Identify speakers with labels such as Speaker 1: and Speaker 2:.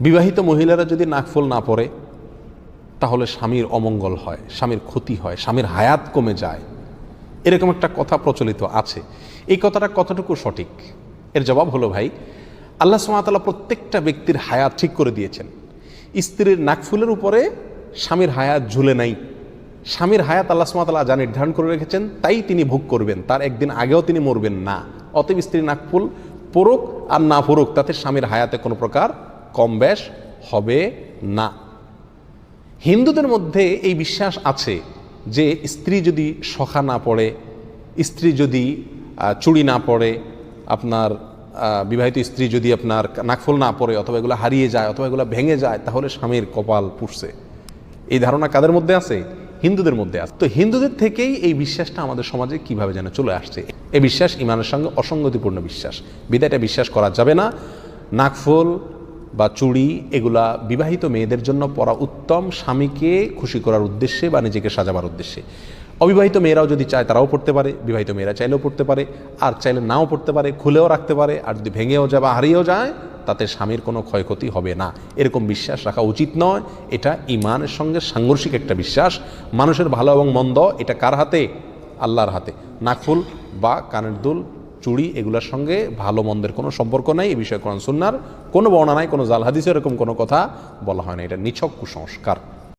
Speaker 1: বিবাহিত মহিলারা যদি নাকফুল না পরে তাহলে স্বামীর অমঙ্গল হয়, স্বামীর ক্ষতি হয়, স্বামীর হায়াত কমে যায়। এরকম একটা কথা প্রচলিত আছে। এই কথাটা কতটুকু সঠিক? এর জবাব হলো, ভাই, আল্লাহ সুমাতাল্লাহ প্রত্যেকটা ব্যক্তির হায়াত ঠিক করে দিয়েছেন। স্ত্রীর নাকফুলের উপরে স্বামীর হায়াত ঝুলে নাই। স্বামীর হায়াত আল্লাহ সুমাতাল্লাহ যা নির্ধারণ করে রেখেছেন, তাই তিনি ভোগ করবেন। তার একদিন আগেও তিনি মরবেন না। অতএব স্ত্রী নাকফুল পড়ুক আর না পড়ুক, তাতে স্বামীর হায়াতে কোনো প্রকার কম বেশ হবে না। হিন্দুদের মধ্যে এই বিশ্বাস আছে যে স্ত্রী যদি সখা না পড়ে, স্ত্রী যদি চুড়ি না পড়ে, আপনার বিবাহিত স্ত্রী যদি আপনার নাকফুল না পড়ে অথবা এগুলো হারিয়ে যায় অথবা এগুলো ভেঙে যায়, তাহলে স্বামীর কপাল পুষছে এই ধারণা কাদের মধ্যে আছে? হিন্দুদের মধ্যে আছে। তো হিন্দুদের থেকেই এই বিশ্বাসটা আমাদের সমাজে কীভাবে যেন চলে আসছে? এই বিশ্বাস ইমানের সঙ্গে অসঙ্গতিপূর্ণ বিশ্বাস। বিদায়টা বিশ্বাস করা যাবে না। নাকফুল বা চুড়ি, এগুলা বিবাহিত মেয়েদের জন্য পরা উত্তম স্বামীকে খুশি করার উদ্দেশ্যে বা নিজেকে সাজাবার উদ্দেশ্যে। অবিবাহিত মেয়েরাও যদি চায় তারাও পড়তে পারে, বিবাহিত মেয়েরা চাইলেও পড়তে পারে, আর চাইলে নাও পড়তে পারে, খুলেও রাখতে পারে, আর যদি ভেঙেও যায় বা হারিয়েও যায়, তাতে স্বামীর কোনো ক্ষয়ক্ষতি হবে না। এরকম বিশ্বাস রাখা উচিত নয়। এটা ইমানের সঙ্গে সাংঘর্ষিক একটা বিশ্বাস। মানুষের ভালো এবং মন্দ, এটা কার হাতে? আল্লাহর হাতে। নাকফুল বা কানের দুল চুড়ি এগুলোর সঙ্গে ভালো মন্দের কোনো সম্পর্ক নাই এই বিষয়ে কোরআন সুন্নার কোনো বর্ণনা নাই, কোনো জাল হাদিসে এরকম কোনো কথা বলা হয় না। এটা নিছক কুসংস্কার।